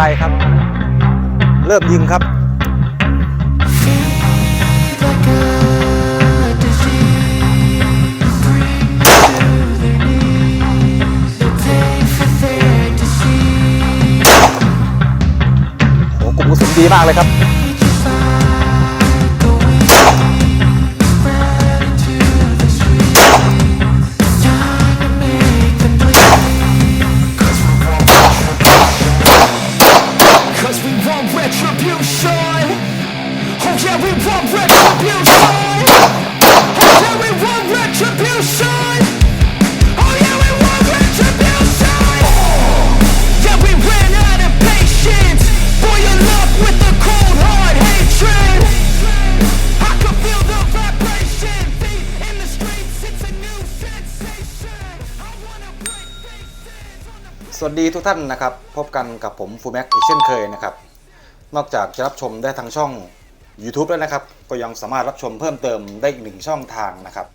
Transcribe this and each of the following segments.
ไกลครับ เริ่มยิงครับโอ้กลุ่มกระสุนดีมากเลยครับ สวัสดีทุกท่านนะครับ พบกันกับผมฟูแม็กอีกเช่นเคยนะครับ นอกจากจะรับชมได้ทางช่อง YouTube แล้วนะครับ ก็ยังสามารถรับชมเพิ่มเติมได้อีกหนึ่งช่องทางนะครับ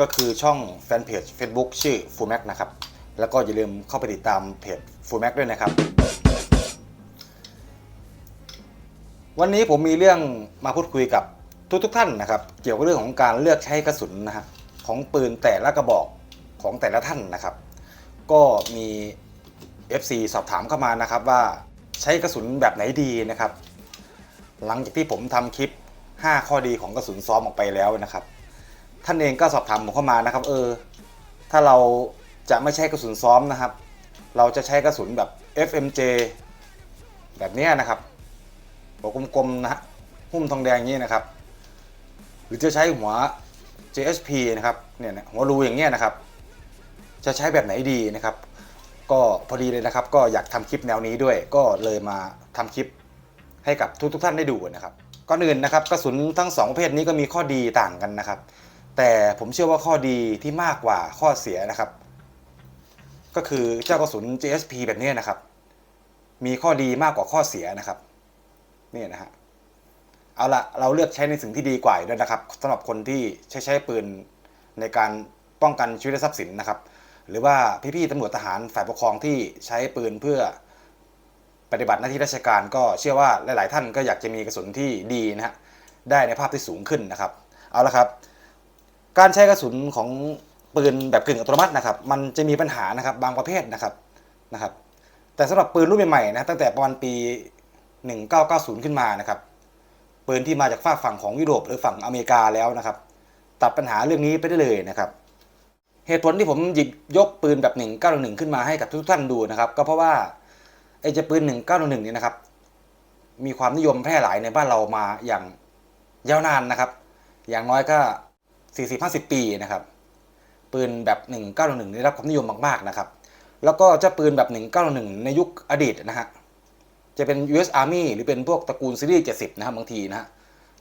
ก็คือช่องแฟนเพจ Facebook ชื่อฟูแม็กนะครับ แล้วก็อย่าลืมเข้าไปติดตามเพจฟูแม็กด้วยนะครับ วันนี้ผมมีเรื่องมาพูดคุยกับทุกทุกๆท่านนะครับ เกี่ยวกับเรื่องของการเลือกใช้กระสุนนะฮะของปืนแต่ละกระบอกของแต่ละท่านนะครับ ก็มี FC สอบถามเข้ามานะครับว่าใช้กระสุนแบบไหนดีนะครับ หลังจากที่ผมทำคลิป 5 ข้อดีของกระสุนซ้อมออกไปแล้วนะครับ ท่านเองก็สอบถามผมเข้ามานะครับ เออ ถ้าเราจะไม่ใช้กระสุนซ้อมนะครับ เราจะใช้กระสุนแบบ FMJ แบบนี้นะครับหัวกลมๆนะฮะหุ้มทองแดงอย่างนี้นะครับ หรือจะใช้หัว JSP นะครับเนี่ยนะหัวรูอย่างเงี้ยนะครับ จะใช้แบบไหนดีนะครับ ก็พอดีเลยนะครับ ก็อยากทำคลิปแนวนี้ด้วย ก็เลยมาทำคลิป ให้กับทุกทุกท่านได้ดูนะครับก่อนอื่นนะครับกระสุนทั้งสองประเภทนี้ก็มีข้อดีต่างกันนะครับ แต่ผมเชื่อว่าข้อดีที่มากกว่าข้อเสียนะครับ ก็คือเจ้ากระสุน JSP แบบนี้นะครับ มีข้อดีมากกว่าข้อเสียนะครับนี่นะฮะเอาละเราเลือกใช้ในสิ่งที่ดีกว่าด้วยนะครับสำหรับคนที่ใช้ใช้ปืนในการป้องกันชีวิตและทรัพย์สินนะครับ หรือว่าพี่ๆตำรวจทหารฝ่ายปกครองที่ใช้ปืนเพื่อ ปฏิบัติหน้าที่ราชการก็เชื่อว่าหลาย ๆ ท่านก็อยากจะมีกระสุนที่ดีนะฮะได้ในภาพที่สูงขึ้นนะครับ เอาละครับ การใช้กระสุนของปืนแบบกึ่งอัตโนมัตินะครับ มันจะมีปัญหานะครับบางประเภทนะครับนะครับ แต่สำหรับปืนรุ่นใหม่ๆนะตั้งแต่ประมาณปี 1990 ขึ้นมานะครับปืนที่มาจากฝากฝั่งของยุโรปหรือฝั่งอเมริกาแล้วนะครับ ตัดปัญหาเรื่องนี้ไปได้เลยนะครับ เหตุผลที่ผมหยิบยกปืนแบบ 1911 ขึ้นมาให้กับทุกท่านดูนะครับ ก็เพราะว่า อ้เจะปืน1911นี่นะครับ มีความนิยมแพร่หลายในบ้านเรามาอย่างยาวนานนะครับ อย่างน้อยก็40-50ปีนะครับ ปืนแบบ1911ได้รับความนิยมมากๆนะครับ แล้วก็เจ้าปืนแบบ1911ในยุคอดีตนะฮะจะเป็น US Army หรือเป็นพวกตระกูลซีรีส์70 นะครับบางทีนะฮะ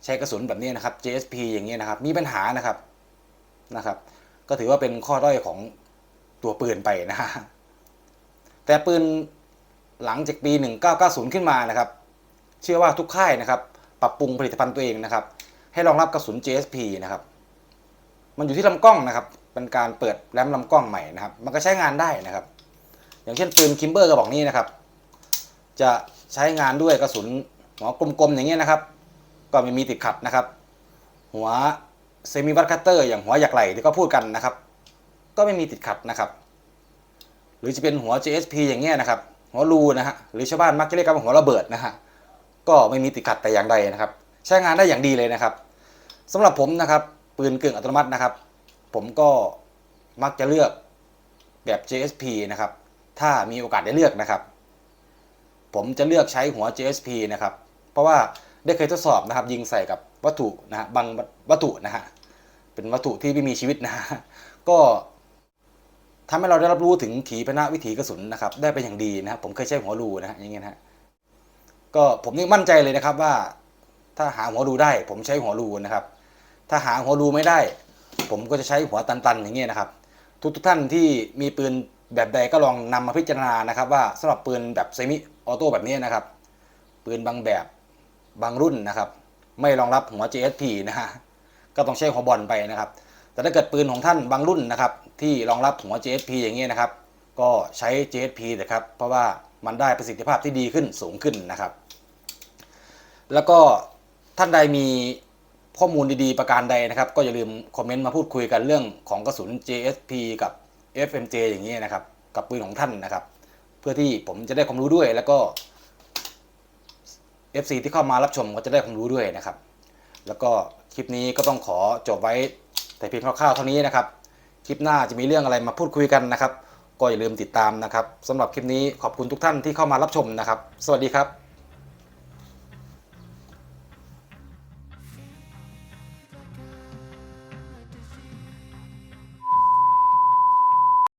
ใช้กระสุนแบบนี้นะครับ JSP อย่างเงี้ยนะครับ มีปัญหานะครับนะครับ ก็ถือว่าเป็นข้อด้อยของตัวปืนไปนะฮะแต่ปืน หลังจากปี 1990 ขึ้นมานะครับ เชื่อว่าทุกค่ายนะครับ ปรับปรุงผลิตภัณฑ์ตัวเองนะครับ ให้รองรับกระสุน JSP นะครับ มันอยู่ที่ลำกล้องนะครับ เป็นการเปิดแรมลำกล้องใหม่นะครับ มันก็ใช้งานได้นะครับ อย่างเช่นปืนคิมเบอร์กระบอกนี้นะครับ จะใช้งานด้วยกระสุนหัวกลมๆอย่างเงี้ยนะครับ ก็ไม่มีติดขัดนะครับ หัวเซมิวัตคัตเตอร์อย่างหัวหยักไหลที่ก็พูดกันนะครับ ก็ไม่มีติดขัดนะครับ หรือจะเป็นหัว JSP อย่างเงี้ยนะครับ หัวรูนะฮะหรือชาวบ้านมักจะเรียกกันว่าหัวระเบิดนะฮะก็ไม่มีติดขัดแต่อย่างใดนะครับ ใช้งานได้อย่างดีเลยนะครับสำหรับผมนะครับ ปืนกึ่งอัตโนมัตินะครับ ผมก็มักจะเลือกแบบ JSP นะครับ ถ้ามีโอกาสได้เลือกนะครับ ผมจะเลือกใช้หัว JSP นะครับ เพราะว่าได้เคยทดสอบนะครับ ยิงใส่กับวัตถุนะฮะบางวัตถุนะฮะเป็นวัตถุที่ไม่มีชีวิตนะฮะก็ ทำให้เราได้รับรู้ถึงขีปนาวิถีกระสุนนะครับ ได้เป็นอย่างดีนะครับ ผมเคยใช้หัวรูนะฮะอย่างเงี้ยนะฮะก็ผมนี่มั่นใจเลยนะครับว่า ถ้าหาหัวรูได้ ผมใช้หัวรูนะครับ ถ้าหาหัวรูไม่ได้ ผมก็จะใช้หัวตันๆ อย่างเงี้ยนะครับ ทุกทุกท่านที่มีปืนแบบใดก็ลองนำมาพิจารณานะครับ ว่าสำหรับปืนแบบเซมิออโต้แบบนี้นะครับ ปืนบางแบบบางรุ่นนะครับ ไม่รองรับหัว JSP นะฮะก็ต้องใช้หัวบอลไปนะครับ แต่ถ้าเกิดปืนของท่านบางรุ่นนะครับ ที่รองรับหัว JSP อย่างเงี้ยนะครับ ก็ใช้ JSP นะครับ เพราะว่ามันได้ประสิทธิภาพที่ดีขึ้นสูงขึ้นนะครับ แล้วก็ท่านใดมีข้อมูลดีๆ ประการใดนะครับ ก็อย่าลืมคอมเมนต์มาพูดคุยกันเรื่องของกระสุน JSP กับ FMJ อย่างนี้ยนะครับ กับปืนของท่านนะครับ เพื่อที่ผมจะได้ความรู้ด้วยแล้วก็ FC ที่เข้ามารับชมก็จะได้ความรู้ด้วยนะครับ แล้วก็คลิปนี้ก็ต้องขอจบไว้ แต่เพียงคร่าวๆเท่านี้นะครับ คลิปหน้าจะมีเรื่องอะไรมาพูดคุยกันนะครับ ก็อย่าลืมติดตามนะครับสำหรับคลิปนี้ขอบคุณทุกท่านที่เข้ามารับชมนะครับ สวัสดีครับ